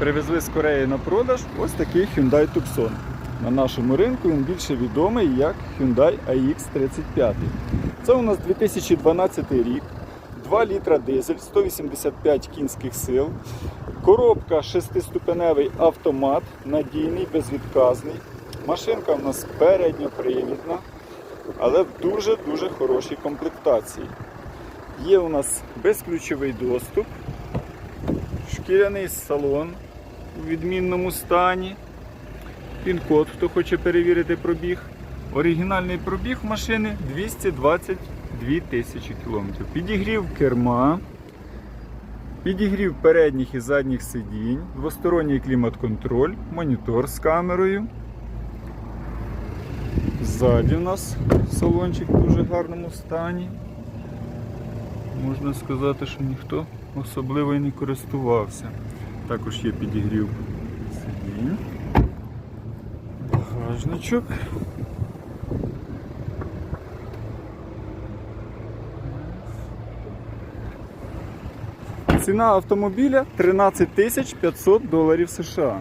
привезли з Кореї на продаж ось такий Hyundai Tucson. На нашому ринку він більше відомий як Hyundai AX35. Це у нас 2012 рік, 2 літра дизель, 185 кінських сил. Коробка шестиступеневий автомат, надійний, безвідказний. Машинка у нас передньопривідна, але в дуже-дуже хорошій комплектації. Є у нас безключовий доступ, шкіряний салон у відмінному стані. Пін-код, хто хоче перевірити пробіг. Оригінальний пробіг машини 222 тисячі кілометрів. Підігрів керма, підігрів передніх і задніх сидінь, двосторонній клімат-контроль, монітор з камерою. Ззаді у нас салончик в дуже гарному стані. Можна сказати, що ніхто особливо і не користувався. Також є підігрів сидінь. Багажничок. Ціна автомобіля 13 тисяч 500 доларів США.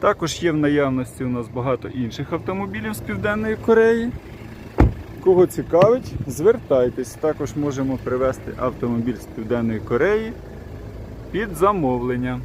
Також є в наявності у нас багато інших автомобілів з Південної Кореї. Кого цікавить, звертайтесь. Також можемо привезти автомобіль з Південної Кореї під замовлення.